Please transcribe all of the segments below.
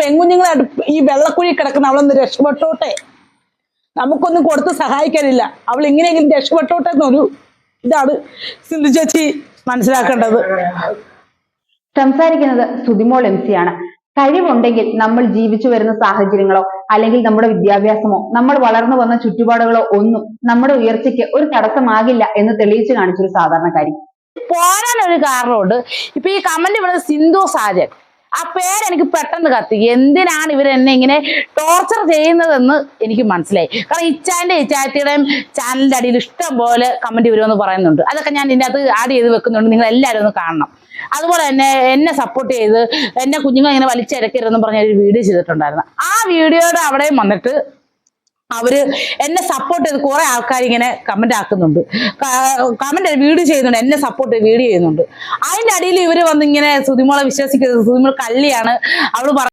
പെൺകുഞ്ഞുങ്ങളെ ഈ വെള്ളക്കുഴി കിടക്കുന്ന അവളൊന്ന് രക്ഷപ്പെട്ടോട്ടെ നമുക്കൊന്നും കൊടുത്ത് സഹായിക്കാനില്ല. അവൾ ഇങ്ങനെയെങ്കിലും രക്ഷപ്പെട്ടോട്ടെ എന്നൊരു ഇതാണ് സിന്ധു ചേച്ചി മനസ്സിലാക്കേണ്ടത്. സംസാരിക്കുന്നത് സുതിമോൾ എം സി ആണ്. കഴിവുണ്ടെങ്കിൽ നമ്മൾ ജീവിച്ചു വരുന്ന സാഹചര്യങ്ങളോ അല്ലെങ്കിൽ നമ്മുടെ വിദ്യാഭ്യാസമോ നമ്മൾ വളർന്നു വന്ന ചുറ്റുപാടുകളോ ഒന്നും നമ്മുടെ ഉയർച്ചയ്ക്ക് ഒരു തടസ്സമാകില്ല എന്ന് തെളിയിച്ചു കാണിച്ചൊരു സാധാരണക്കാരി. പോരാനൊരു കാരണമുണ്ട്. ഇപ്പൊ ഈ കമന്റ് ഇവിടെ സിന്ധു സാജൻ. ആ പേരെനിക്ക് പെട്ടെന്ന് കത്തി. എന്തിനാണ് ഇവർ എന്നെ ഇങ്ങനെ ടോർച്ചർ ചെയ്യുന്നതെന്ന് എനിക്ക് മനസ്സിലായി. കാരണം ഇച്ചാന്റെ ഇച്ചാറ്റിയുടെയും ചാനലിന്റെ അടിയിൽ ഇഷ്ടം പോലെ കമന്റ് വരുമെന്ന് പറയുന്നുണ്ട്. അതൊക്കെ ഞാൻ ഇതിന്റെ അത് ആഡ് ചെയ്ത് വെക്കുന്നുണ്ട്. നിങ്ങൾ എല്ലാവരും ഒന്ന് കാണണം. അതുപോലെ തന്നെ എന്നെ സപ്പോർട്ട് ചെയ്ത് എന്നെ കുഞ്ഞുങ്ങൾ ഇങ്ങനെ വലിച്ചിരക്കരുതെന്ന് പറഞ്ഞ ഒരു വീഡിയോ ചെയ്തിട്ടുണ്ടായിരുന്നു. ആ വീഡിയോയുടെ അവിടെയും വന്നിട്ട് അവർ എന്നെ സപ്പോർട്ട് ചെയ്ത് കുറെ ആൾക്കാർ ഇങ്ങനെ കമന്റ് ആക്കുന്നുണ്ട്. കമന്റ് വീഡിയോ ചെയ്യുന്നുണ്ട് എന്നെ സപ്പോർട്ട് വീഡിയോ ചെയ്യുന്നുണ്ട്. അതിന്റെ അടിയിൽ ഇവർ വന്ന് ഇങ്ങനെ സുതിമോളെ വിശ്വസിക്കരുത് സുതിമോൾ കള്ളിയാണ്. അവൾ പറ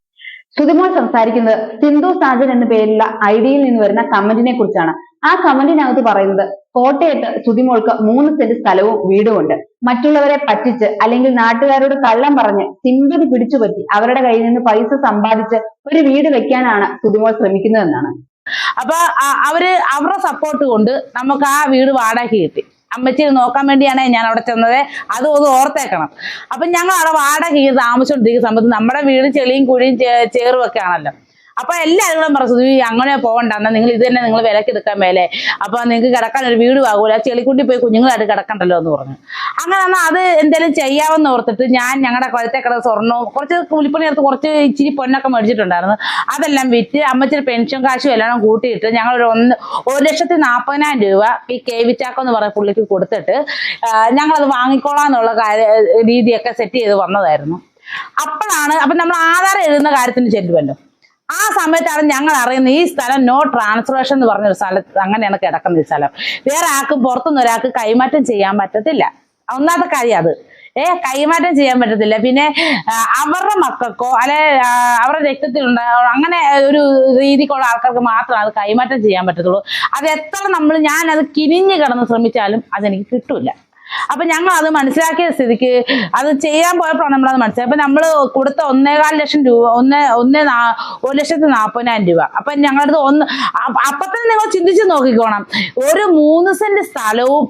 സുതിമോൾ സംസാരിക്കുന്നത് സിന്ധു സാജൻ എന്ന പേരിലുള്ള ഐഡിയിൽ നിന്ന് വരുന്ന കമന്റിനെ കുറിച്ചാണ്. ആ കമന്റിനകത്ത് പറയുന്നത് കോട്ടയത്ത് സുതിമോൾക്ക് മൂന്ന് സെന്റ് സ്ഥലവും വീടുമുണ്ട്. മറ്റുള്ളവരെ പറ്റിച്ച് അല്ലെങ്കിൽ നാട്ടുകാരോട് കള്ളം പറഞ്ഞ് സിമ്പതി പിടിച്ചുപറ്റി അവരുടെ കയ്യിൽ നിന്ന് പൈസ സമ്പാദിച്ച് ഒരു വീട് വെക്കാനാണ് സുതിമോൾ ശ്രമിക്കുന്നതെന്നാണ്. അപ്പൊ അവർ അവരുടെ സപ്പോർട്ട് കൊണ്ട് നമുക്ക് ആ വീട് വാടക കിട്ടി. അമ്മച്ചി നോക്കാൻ വേണ്ടിയാണ് ഞാൻ അവിടെ ചെന്നത്. അത് ഒന്ന് ഓർത്തേക്കണം. അപ്പൊ ഞങ്ങൾ അവിടെ വാടക താമസിച്ചോണ്ടിരിക്കുന്ന സമയത്ത് നമ്മുടെ വീട് ചെളിയും കുഴിയും ചേറും ഒക്കെ ആണല്ലോ. അപ്പൊ എല്ലാവരും കൂടെ പറഞ്ഞു "സുധി, അങ്ങനെ പോകണ്ട എന്നാ നിങ്ങൾ ഇത് തന്നെ നിങ്ങൾ വിലക്ക് എടുക്കാൻ മേലെ. അപ്പൊ നിങ്ങൾക്ക് കിടക്കാൻ ഒരു വീട് ആകൂല ചെളിക്കുണ്ടി പോയി കുഞ്ഞുങ്ങളായിട്ട് കിടക്കണ്ടല്ലോ എന്ന് പറഞ്ഞു. അങ്ങനെ എന്നാൽ അത് എന്തെങ്കിലും ചെയ്യാമെന്ന് ഓർത്തിട്ട് ഞാൻ ഞങ്ങളുടെ കൊലത്തെ കിടന്ന് സ്വർണവും കുറച്ച് കൂലിപ്പണി എടുത്ത് കുറച്ച് ഇച്ചിരി പൊന്നൊക്കെ മേടിച്ചിട്ടുണ്ടായിരുന്നു. അതെല്ലാം വിറ്റ് അമ്മച്ചിരി പെൻഷൻ കാശും എല്ലാം കൂട്ടിയിട്ട് ഞങ്ങൾ ഒരു ഒന്ന് ഒരു ലക്ഷത്തി നാൽപ്പതിനായിരം രൂപ ഈ കെ വി എന്ന് പറഞ്ഞ പുള്ളിക്ക് കൊടുത്തിട്ട് ഞങ്ങളത് വാങ്ങിക്കോളാം എന്നുള്ള കാര്യ രീതിയൊക്കെ സെറ്റ് ചെയ്ത് വന്നതായിരുന്നു. അപ്പോഴാണ് അപ്പം നമ്മൾ ആധാരം എഴുതുന്ന കാര്യത്തിന് ചെല്ലുമല്ലോ ആ സമയത്താണ് ഞങ്ങൾ അറിയുന്നത് ഈ സ്ഥലം നോ ട്രാൻസ്ഫറേഷൻ എന്ന് പറഞ്ഞൊരു സ്ഥലത്ത് അങ്ങനെയാണ് കിടക്കുന്ന ഈ സ്ഥലം. വേറെ ആർക്കും പുറത്തുനിന്ന് ഒരാൾക്ക് കൈമാറ്റം ചെയ്യാൻ പറ്റത്തില്ല. ഒന്നാമത്തെ കാര്യം അത്. ഏ കൈമാറ്റം ചെയ്യാൻ പറ്റത്തില്ല. പിന്നെ അവരുടെ മക്കൾക്കോ അല്ലെ അവരുടെ രക്തത്തിലുണ്ട അങ്ങനെ ഒരു രീതിക്കുള്ള ആൾക്കാർക്ക് മാത്രമേ അത് കൈമാറ്റം ചെയ്യാൻ പറ്റത്തുള്ളൂ. അത് എത്ര നമ്മൾ ഞാൻ അത് കിനിഞ്ഞ് കിടന്ന് ശ്രമിച്ചാലും അതെനിക്ക് കിട്ടൂല. അപ്പൊ ഞങ്ങൾ അത് മനസ്സിലാക്കിയ സ്ഥിതിക്ക് അത് ചെയ്യാൻ പോയപ്പോഴാണ് നമ്മളത് മനസ്സിലായത്. അപ്പൊ നമ്മൾ കൊടുത്ത ഒന്നേകാൽ ലക്ഷം രൂപ ഒന്ന് ഒന്ന് ഒരു ലക്ഷത്തി നാൽപ്പതിനായിരം രൂപ. അപ്പൊ ഞങ്ങളുടെ അടുത്ത് ഒന്ന് അപ്പത്തന്നെ നിങ്ങൾ ചിന്തിച്ച് നോക്കിക്കോണം. ഒരു മൂന്ന് സെന്റ് സ്ഥലവും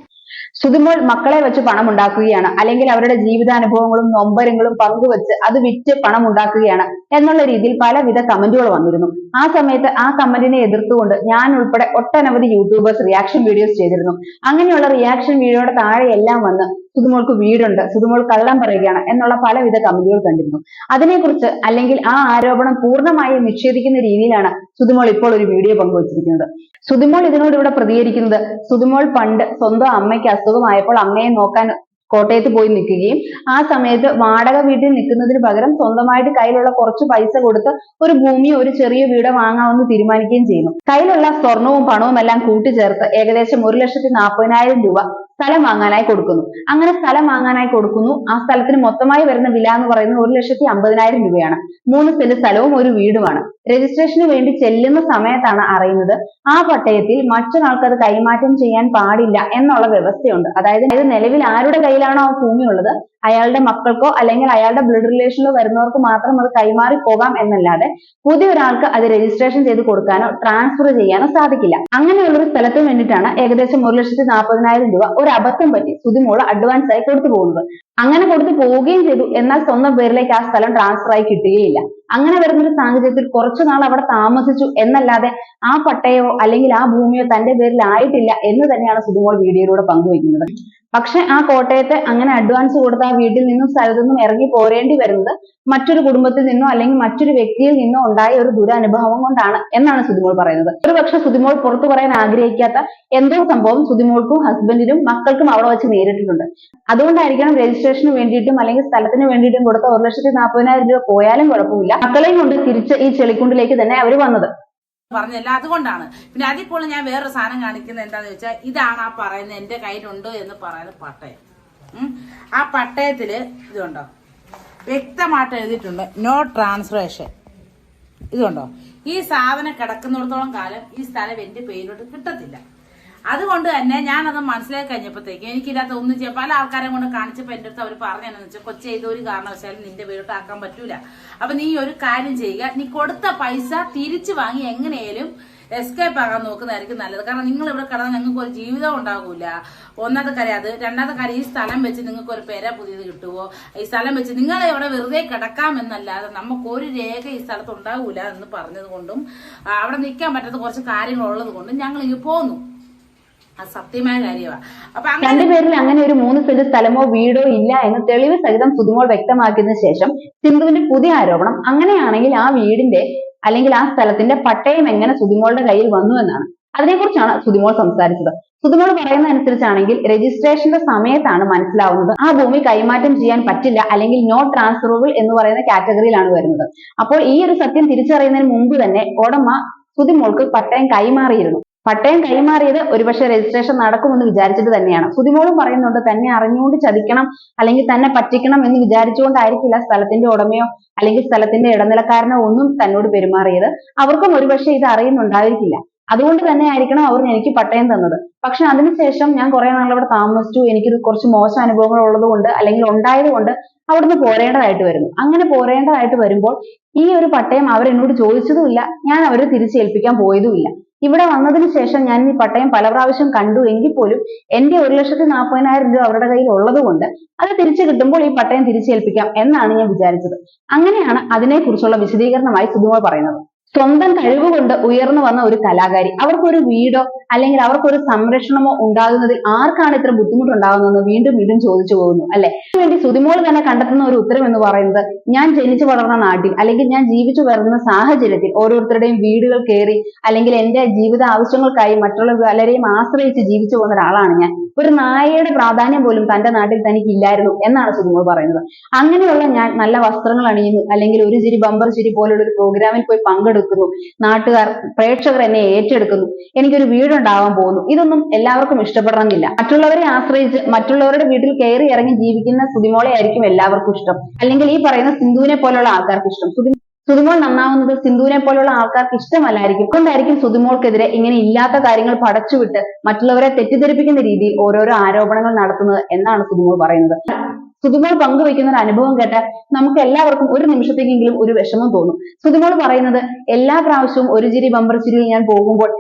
സുതിമോൾ മക്കളെ വെച്ച് പണം ഉണ്ടാക്കുകയാണ്. അല്ലെങ്കിൽ അവരുടെ ജീവിതാനുഭവങ്ങളും നൊമ്പരങ്ങളും പങ്കുവെച്ച് അത് വിറ്റ് പണം ഉണ്ടാക്കുകയാണ് എന്നുള്ള രീതിയിൽ പലവിധ കമന്റുകൾ വന്നിരുന്നു. ആ സമയത്ത് ആ കമന്റിനെ എതിർത്തുകൊണ്ട് ഞാൻ ഉൾപ്പെടെ ഒട്ടനവധി യൂട്യൂബേഴ്സ് റിയാക്ഷൻ വീഡിയോസ് ചെയ്തിരുന്നു. അങ്ങനെയുള്ള റിയാക്ഷൻ വീഡിയോയുടെ താഴെ എല്ലാം വന്ന് സുതുമോൾക്ക് വീടുണ്ട്. സുതുമോൾ കള്ളം പറയുകയാണ് എന്നുള്ള പലവിധ കമന്റുകൾ കണ്ടിരുന്നു. അതിനെക്കുറിച്ച് അല്ലെങ്കിൽ ആ ആരോപണം പൂർണമായും നിഷേധിക്കുന്ന രീതിയിലാണ് സുതുമോൾ ഇപ്പോൾ ഒരു വീഡിയോ പങ്കുവച്ചിരിക്കുന്നത്. സുതുമോൾ ഇതിനോട് ഇവിടെ പ്രതികരിക്കുന്നത് സുതുമോൾ പണ്ട് സ്വന്തം അമ്മയ്ക്ക് അസുഖമായപ്പോൾ അമ്മയെ നോക്കാൻ കോട്ടയത്ത് പോയി നിൽക്കുകയും ആ സമയത്ത് വാടക വീട്ടിൽ നിൽക്കുന്നതിന് പകരം സ്വന്തമായിട്ട് കയ്യിലുള്ള കുറച്ച് പൈസ കൊടുത്ത് ഒരു ഭൂമിയോ ഒരു ചെറിയ വീടോ വാങ്ങാമെന്ന് തീരുമാനിക്കുകയും ചെയ്യുന്നു. കയ്യിലുള്ള സ്വർണവും പണവും എല്ലാം കൂട്ടിച്ചേർത്ത് ഏകദേശം ഒരു ലക്ഷത്തി നാൽപ്പതിനായിരം രൂപ സ്ഥലം വാങ്ങാനായി കൊടുക്കുന്നു. അങ്ങനെ സ്ഥലം വാങ്ങാനായി കൊടുക്കുന്നു. ആ സ്ഥലത്തിന് മൊത്തമായി വരുന്ന വില എന്ന് പറയുന്നത് ഒരു ലക്ഷത്തി അമ്പതിനായിരം രൂപയാണ്. മൂന്ന് സെന്റ് സ്ഥലവും ഒരു വീടുമാണ്. രജിസ്ട്രേഷന് വേണ്ടി ചെല്ലുന്ന സമയത്താണ് അറിയുന്നത്. ആ പട്ടയത്തിൽ മറ്റൊരാൾക്ക് അത് കൈമാറ്റം ചെയ്യാൻ പാടില്ല എന്നുള്ള വ്യവസ്ഥയുണ്ട്. അതായത് നിലവിൽ ആരുടെ കയ്യിലാണോ ആ ഭൂമി ഉള്ളത്? അയാളുടെ മക്കൾക്കോ അല്ലെങ്കിൽ അയാളുടെ ബ്ലഡ് റിലേഷനിലോ വരുന്നവർക്ക് മാത്രം അത് കൈമാറി പോകാം എന്നല്ലാതെ പുതിയ ഒരാൾക്ക് അത് രജിസ്ട്രേഷൻ ചെയ്ത് കൊടുക്കാനോ ട്രാൻസ്ഫർ ചെയ്യാനോ സാധിക്കില്ല. അങ്ങനെയുള്ള ഒരു സ്ഥലത്തിന് വേണ്ടിയിട്ടാണ് ഏകദേശം ഒരു ലക്ഷത്തി നാൽപ്പതിനായിരം രൂപ അബദ്ധം പറ്റി സുതിമോൾ അഡ്വാൻസ് ആയി കൊടുത്തു പോകുന്നത്. അങ്ങനെ കൊടുത്തു പോവുകയും ചെയ്തു. എന്നാൽ സ്വന്തം പേരിലേക്ക് ആ സ്ഥലം ട്രാൻസ്ഫർ ആയി കിട്ടുകയില്ല. അങ്ങനെ വരുന്ന ഒരു സാഹചര്യത്തിൽ കുറച്ചു നാൾ അവിടെ താമസിച്ചു എന്നല്ലാതെ ആ പട്ടയോ അല്ലെങ്കിൽ ആ ഭൂമിയോ തന്റെ പേരിൽ ആയിട്ടില്ല എന്ന് തന്നെയാണ് സുതിമോൾ വീഡിയോയിലൂടെ പങ്കുവയ്ക്കുന്നത്. പക്ഷെ ആ കോട്ടയത്തെ അങ്ങനെ അഡ്വാൻസ് കൊടുത്ത ആ വീട്ടിൽ നിന്നും സ്ഥലത്തു നിന്നും ഇറങ്ങി പോരേണ്ടി വരുന്നത് മറ്റൊരു കുടുംബത്തിൽ നിന്നോ അല്ലെങ്കിൽ മറ്റൊരു വ്യക്തിയിൽ നിന്നോ ഉണ്ടായ ഒരു ദുരനുഭവം കൊണ്ടാണ് എന്നാണ് സുതിമോൾ പറയുന്നത്. ഒരു പക്ഷെ സുതിമോൾ പുറത്തു പറയാൻ ആഗ്രഹിക്കാത്ത എന്തോ സംഭവം സുതിമോൾക്കും ഹസ്ബൻഡിനും മക്കൾക്കും അവിടെ വെച്ച് നേരിട്ടിട്ടുണ്ട്. അതുകൊണ്ടായിരിക്കണം രജിസ്ട്രേഷന് വേണ്ടിയിട്ടും അല്ലെങ്കിൽ സ്ഥലത്തിന് വേണ്ടിയിട്ടും കൊടുത്ത ഒരു ലക്ഷത്തി നാൽപ്പതിനായിരം രൂപ പോയാലും കുഴപ്പമില്ല. മക്കളെയും കൊണ്ട് തിരിച്ച് ഈ ചെളിക്കുണ്ടിലേക്ക് തന്നെ അവർ വന്നത്. പറഞ്ഞല്ല അതുകൊണ്ടാണ്. പിന്നെ അതിപ്പോൾ ഞാൻ വേറൊരു സാധനം കാണിക്കുന്നത് എന്താന്ന് വെച്ചാൽ ഇതാണ് ആ പറയുന്നത് എന്റെ കയ്യിലുണ്ട് എന്ന് പറയുന്ന പട്ടയം. ആ പട്ടയത്തിൽ ഇതുണ്ടോ? വ്യക്തമായിട്ട് എഴുതിയിട്ടുണ്ട് നോ ട്രാൻസ്ഫറേഷൻ ഇതുണ്ടോ? ഈ സാധനം കിടക്കുന്നിടത്തോളം കാലം ഈ സ്ഥലം എന്റെ പേരിലോട്ട് കിട്ടത്തില്ല. അതുകൊണ്ട് തന്നെ ഞാനത് മനസ്സിലാക്കി കഴിഞ്ഞപ്പോഴത്തേക്ക് എനിക്കിതിനകത്ത് ഒന്നും ചെയ്യാം പല ആൾക്കാരെ കൊണ്ട് കാണിച്ചപ്പോൾ എന്റെ അടുത്ത് അവർ പറഞ്ഞതെന്ന് വെച്ചാൽ കൊച്ചു ചെയ്ത ഒരു കാരണവശാലും നിന്റെ വീട്ടിൽ ആക്കാൻ പറ്റൂല. അപ്പൊ നീ ഒരു കാര്യം ചെയ്യുക. നീ കൊടുത്ത പൈസ തിരിച്ചു വാങ്ങി എങ്ങനെയാലും എസ്കേപ്പ് ആകാൻ നോക്കുന്നതായിരിക്കും നല്ലത്. കാരണം നിങ്ങൾ ഇവിടെ കിടന്നാൽ നിങ്ങൾക്ക് ഒരു ജീവിതം ഉണ്ടാകൂല. ഒന്നാമത്തെ കാര്യം അത്. രണ്ടാമത്തെ കാര്യം ഈ സ്ഥലം വെച്ച് നിങ്ങൾക്ക് ഒരു പേര പുതിയത് കിട്ടുമോ ഈ സ്ഥലം വെച്ച് നിങ്ങളെ ഇവിടെ വെറുതെ കിടക്കാമെന്നല്ലാതെ നമുക്ക് ഒരു രേഖ ഈ സ്ഥലത്ത് ഉണ്ടാകൂല എന്ന് പറഞ്ഞത് കൊണ്ടും അവിടെ നിൽക്കാൻ പറ്റാത്ത കുറച്ച് കാര്യങ്ങളുള്ളത് കൊണ്ടും ഞങ്ങൾ ഇങ്ങ് പോന്നു. സത്യമായ കാര്യമാണ് രണ്ടുപേരിൽ അങ്ങനെ ഒരു മൂന്ന് സെന്റ് സ്ഥലമോ വീടോ ഇല്ല എന്ന് തെളിവ് സഹിതം സുതിമോൾ വ്യക്തമാക്കിയതിനു ശേഷം സിന്ധുവിന്റെ പുതിയ ആരോപണം അങ്ങനെയാണെങ്കിൽ ആ വീടിന്റെ അല്ലെങ്കിൽ ആ സ്ഥലത്തിന്റെ പട്ടയം എങ്ങനെ സുതിമോളുടെ കയ്യിൽ വന്നു എന്നാണ്. അതിനെക്കുറിച്ചാണ് സുതിമോൾ സംസാരിച്ചത്. സുതിമോൾ പറയുന്ന അനുസരിച്ചാണെങ്കിൽ രജിസ്ട്രേഷന്റെ സമയത്താണ് മനസ്സിലാവുന്നത്. ആ ഭൂമി കൈമാറ്റം ചെയ്യാൻ പറ്റില്ല അല്ലെങ്കിൽ നോ ട്രാൻസ്ഫറബിൾ എന്ന് പറയുന്ന കാറ്റഗറിയിലാണ് വരുന്നത്. അപ്പോൾ ഈ ഒരു സത്യം തിരിച്ചറിയുന്നതിന് മുമ്പ് തന്നെ ഉടമ സുതിമോൾക്ക് പട്ടയം കൈമാറിയിരുന്നു. പട്ടയം കൈമാറിയത് ഒരുപക്ഷെ രജിസ്ട്രേഷൻ നടക്കുമെന്ന് വിചാരിച്ചിട്ട് തന്നെയാണ്. സുതിമോളും പറയുന്നുണ്ട് തന്നെ അറിഞ്ഞുകൊണ്ട് ചതിക്കണം അല്ലെങ്കിൽ തന്നെ പറ്റിക്കണം എന്ന് വിചാരിച്ചുകൊണ്ടായിരിക്കില്ല സ്ഥലത്തിന്റെ ഉടമയോ അല്ലെങ്കിൽ സ്ഥലത്തിന്റെ ഇടനിലക്കാരനോ ഒന്നും തന്നോട് പെരുമാറിയത്. അവർക്കും ഒരുപക്ഷെ ഇത് അറിയുന്നുണ്ടായിരിക്കില്ല. അതുകൊണ്ട് തന്നെ ആയിരിക്കണം അവർ എനിക്ക് പട്ടയം തന്നത്. പക്ഷെ അതിനുശേഷം ഞാൻ കുറെ നാൾ അവിടെ താമസിച്ചു. എനിക്ക് കുറച്ച് മോശം അനുഭവങ്ങൾ ഉള്ളത് കൊണ്ട് അല്ലെങ്കിൽ ഉണ്ടായത് കൊണ്ട് അവിടുന്ന് പോരേണ്ടതായിട്ട് വരുന്നു. അങ്ങനെ പോരേണ്ടതായിട്ട് വരുമ്പോൾ ഈ ഒരു പട്ടയം അവരെന്നോട് ചോദിച്ചതുമില്ല. ഞാൻ അവരെ തിരിച്ചേൽപ്പിക്കാൻ പോയതുമില്ല. ഇവിടെ വന്നതിന് ശേഷം ഞാൻ ഈ പട്ടയം പല പ്രാവശ്യം കണ്ടു. എങ്കിൽ പോലും എന്റെ ഒരു ലക്ഷത്തി നാൽപ്പതിനായിരം രൂപ അവരുടെ കയ്യിൽ ഉള്ളത് കൊണ്ട് അത് തിരിച്ചു കിട്ടുമ്പോൾ ഈ പട്ടയം തിരിച്ചേൽപ്പിക്കാം എന്നാണ് ഞാൻ വിചാരിച്ചത്. അങ്ങനെയാണ് അതിനെക്കുറിച്ചുള്ള വിശദീകരണമായി സുധുമോൾ പറയുന്നത്. സ്വന്തം കഴിവുകൊണ്ട് ഉയർന്നു വന്ന ഒരു കലാകാരി അവർക്ക് ഒരു വീടോ അല്ലെങ്കിൽ അവർക്കൊരു സംരക്ഷണമോ ഉണ്ടാകുന്നതിൽ ആർക്കാണ് ഇത്ര ബുദ്ധിമുട്ടുണ്ടാകുന്നതെന്ന് വീണ്ടും വീണ്ടും ചോദിച്ചു പോകുന്നു അല്ലെ? വേണ്ടി സുതിമോൾ തന്നെ കണ്ടെത്തുന്ന ഒരു ഉത്തരം എന്ന് പറയുന്നത് ഞാൻ ജനിച്ചു വളർന്ന നാട്ടിൽ അല്ലെങ്കിൽ ഞാൻ ജീവിച്ചു വളർന്ന സാഹചര്യത്തിൽ ഓരോരുത്തരുടെയും വീടുകൾ കയറി അല്ലെങ്കിൽ എന്റെ ജീവിത ആവശ്യങ്ങൾക്കായി മറ്റുള്ള പലരെയും ആശ്രയിച്ച് ജീവിച്ചു പോകുന്ന ഒരാളാണ് ഞാൻ. ഒരു നായയുടെ പ്രാധാന്യം പോലും തന്റെ നാട്ടിൽ തനിക്ക് ഇല്ലായിരുന്നു എന്നാണ് സുതിമോൾ പറയുന്നത്. അങ്ങനെയുള്ള ഞാൻ നല്ല വസ്ത്രങ്ങൾ അണിയുന്നു അല്ലെങ്കിൽ ഒരു ചിരി ബമ്പർ ചിരി പോലുള്ള ഒരു പ്രോഗ്രാമിൽ പോയി പങ്കെടുക്കുന്നു. നാട്ടുകാർ പ്രേക്ഷകർ എന്നെ ഏറ്റെടുക്കുന്നു. എനിക്കൊരു വീടുണ്ടാവാൻ പോകുന്നു. ഇതൊന്നും എല്ലാവർക്കും ഇഷ്ടപ്പെടണമെന്നില്ല. മറ്റുള്ളവരെ ആശ്രയിച്ച് മറ്റുള്ളവരുടെ വീട്ടിൽ കയറി ഇറങ്ങി ജീവിക്കുന്ന സുതിമോളെ ആയിരിക്കും എല്ലാവർക്കും ഇഷ്ടം. അല്ലെങ്കിൽ ഈ പറയുന്ന സിന്ധുവിനെ പോലുള്ള ആൾക്കാർക്ക് ഇഷ്ടം. സുതി സുതിമോൾ നന്നാവുന്നത് സിന്ധുവിനെ പോലുള്ള ആൾക്കാർക്ക് ഇഷ്ടമല്ലായിരിക്കും. കൊണ്ടായിരിക്കും സുതിമോൾക്കെതിരെ ഇങ്ങനെ ഇല്ലാത്ത കാര്യങ്ങൾ പടച്ചുവിട്ട് മറ്റുള്ളവരെ തെറ്റിദ്ധരിപ്പിക്കുന്ന രീതിയിൽ ഓരോരോ ആരോപണങ്ങൾ നടത്തുന്നത് എന്നാണ് സുതിമോൾ പറയുന്നത്. സുതിമോൾ പങ്കുവയ്ക്കുന്ന ഒരു അനുഭവം കേട്ടാൽ നമുക്ക് എല്ലാവർക്കും ഒരു നിമിഷത്തേക്കെങ്കിലും ഒരു വിഷമം തോന്നും. സുതിമോൾ പറയുന്നത് എല്ലാ പ്രാവശ്യവും ഒരു ചിരി ബമ്പർ ചിരിയിൽ ഞാൻ പോകുമ്പോൾ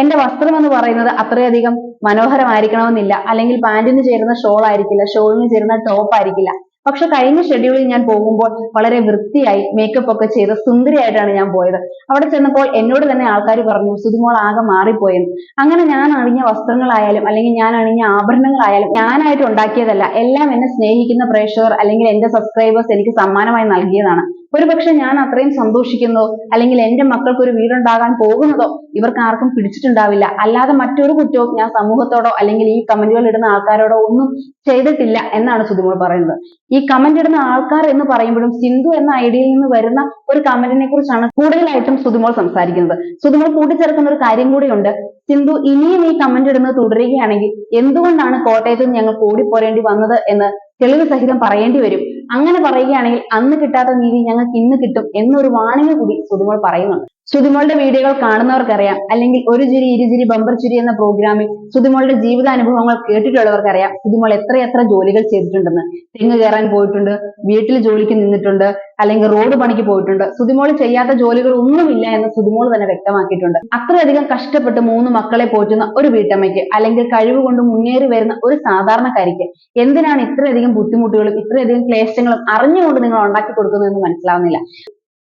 എന്റെ വസ്ത്രം എന്ന് പറയുന്നത് അത്രയധികം മനോഹരമായിരിക്കണമെന്നില്ല. അല്ലെങ്കിൽ പാന്റിന് ചേരുന്ന ഷോൾ ആയിരിക്കില്ല ഷോളിന് ചേരുന്ന ടോപ്പ് ആയിരിക്കില്ല. പക്ഷെ കഴിഞ്ഞ ഷെഡ്യൂളിൽ ഞാൻ പോകുമ്പോൾ വളരെ വൃത്തിയായി മേക്കപ്പ് ഒക്കെ ചെയ്ത് സുന്ദരിയായിട്ടാണ് ഞാൻ പോയത്. അവിടെ ചെന്നപ്പോൾ എന്നോട് തന്നെ ആൾക്കാർ പറഞ്ഞു സുതിമോൾ ആകെ മാറിപ്പോയെന്ന്. അങ്ങനെ ഞാൻ അണിഞ്ഞ വസ്ത്രങ്ങളായാലും അല്ലെങ്കിൽ ഞാൻ അണിഞ്ഞ ആഭരണങ്ങളായാലും ഞാനായിട്ട് ഉണ്ടാക്കിയതല്ല. എല്ലാം എന്നെ സ്നേഹിക്കുന്ന പ്രേക്ഷകർ അല്ലെങ്കിൽ എന്റെ സബ്സ്ക്രൈബേഴ്സ് എനിക്ക് സമ്മാനമായി നൽകിയതാണ്. ഒരുപക്ഷെ ഞാൻ അത്രയും സന്തോഷിക്കുന്നതോ അല്ലെങ്കിൽ എന്റെ മക്കൾക്ക് ഒരു വീടുണ്ടാകാൻ പോകുന്നതോ ഇവർക്ക് ആർക്കും പിടിച്ചിട്ടുണ്ടാവില്ല. അല്ലാതെ മറ്റൊരു കുറ്റവും ഞാൻ സമൂഹത്തോടോ അല്ലെങ്കിൽ ഈ കമന്റുകൾ ഇടുന്ന ആൾക്കാരോടോ ഒന്നും ചെയ്തിട്ടില്ല എന്നാണ് സുധിമോൾ പറയുന്നത്. ഈ കമന്റ് ഇടുന്ന ആൾക്കാർ എന്ന് പറയുമ്പോഴും സിന്ധു എന്ന ഐഡിയയിൽ നിന്ന് വരുന്ന ഒരു കമന്റിനെ കുറിച്ചാണ് കൂടുതലായിട്ടും സുധിമോൾ സംസാരിക്കുന്നത്. സുധിമോൾ കൂട്ടിച്ചേർക്കുന്ന ഒരു കാര്യം കൂടിയുണ്ട്. സിന്ധു ഇനിയും ഈ കമന്റ് ഇടുന്നത് തുടരുകയാണെങ്കിൽ എന്തുകൊണ്ടാണ് കോട്ടയത്ത് നിന്ന് ഞങ്ങൾക്ക് ഓടിപ്പോരേണ്ടി വന്നത് എന്ന് തെളിവ് സഹിതം പറയേണ്ടി വരും. അങ്ങനെ പറയുകയാണെങ്കിൽ അന്ന് കിട്ടാത്ത നീതി ഞങ്ങൾക്ക് ഇന്ന് കിട്ടും എന്നൊരു വാണിംഗ് കൂടി സുതിമോൾ പറയുന്നുണ്ട്. സുതിമോളുടെ വീഡിയോകൾ കാണുന്നവർക്കറിയാം. അല്ലെങ്കിൽ ഒരു ചിരി ഇരുചിരി ബമ്പർ ചിരി എന്ന പ്രോഗ്രാമിൽ സുതിമോളുടെ ജീവിതാനുഭവങ്ങൾ കേട്ടിട്ടുള്ളവർക്കറിയാം സുതിമോൾ എത്രയെത്ര ജോലികൾ ചെയ്തിട്ടുണ്ടെന്ന്. തെങ്ങ് കയറാൻ പോയിട്ടുണ്ട് വീട്ടിൽ ജോലിക്ക് നിന്നിട്ടുണ്ട് അല്ലെങ്കിൽ റോഡ് പണിക്ക് പോയിട്ടുണ്ട്. സുതിമോൾ ചെയ്യാത്ത ജോലികൾ ഒന്നുമില്ല എന്ന് സുതിമോൾ തന്നെ വ്യക്തമാക്കിയിട്ടുണ്ട്. അത്രയധികം കഷ്ടപ്പെട്ട് മൂന്ന് മക്കളെ പോറ്റുന്ന ഒരു വീട്ടമ്മയ്ക്ക് അല്ലെങ്കിൽ കഴിവ് കൊണ്ട് മുന്നേറി വരുന്ന ഒരു സാധാരണക്കാരിക്ക് എന്തിനാണ് ഇത്രയധികം ബുദ്ധിമുട്ടുകളും ഇത്രയധികം ക്ലേശങ്ങളും അറിഞ്ഞുകൊണ്ട് നിങ്ങൾ ഉണ്ടാക്കി കൊടുക്കുന്നതെന്ന് മനസ്സിലാവുന്നില്ല.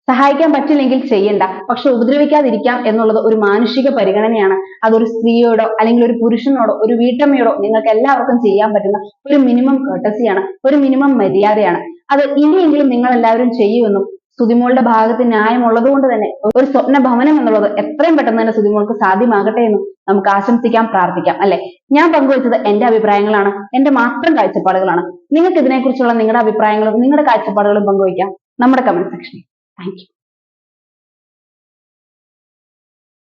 സഹായിക്കാൻ പറ്റില്ലെങ്കിൽ ചെയ്യണ്ട. പക്ഷെ ഉപദ്രവിക്കാതിരിക്കാം എന്നുള്ളത് ഒരു മാനുഷിക പരിഗണനയാണ്. അതൊരു സ്ത്രീയോടോ അല്ലെങ്കിൽ ഒരു പുരുഷനോടോ ഒരു വീട്ടമ്മയോടോ നിങ്ങൾക്ക് എല്ലാവർക്കും ചെയ്യാൻ പറ്റുന്ന ഒരു മിനിമം കേട്ടസിയാണ് ഒരു മിനിമം മര്യാദയാണ്. അത് ഇനിയെങ്കിലും നിങ്ങൾ എല്ലാവരും ചെയ്യുമെന്നും സുതിമോളുടെ ഭാഗത്ത് ന്യായമുള്ളത് കൊണ്ട് തന്നെ ഒരു സ്വപ്ന ഭവനം എന്നുള്ളത് എത്രയും പെട്ടെന്ന് തന്നെ സുതിമോൾക്ക് സാധ്യമാകട്ടെ എന്നും നമുക്ക് ആശംസിക്കാം പ്രാർത്ഥിക്കാം അല്ലെ? ഞാൻ പങ്കുവച്ചത് എന്റെ അഭിപ്രായങ്ങളാണ് എന്റെ മാത്രം കാഴ്ചപ്പാടുകളാണ്. നിങ്ങൾക്ക് ഇതിനെക്കുറിച്ചുള്ള നിങ്ങളുടെ അഭിപ്രായങ്ങളും നിങ്ങളുടെ കാഴ്ചപ്പാടുകളും പങ്കുവയ്ക്കാം നമ്മുടെ കമന്റ് സെക്ഷനിൽ Thank you.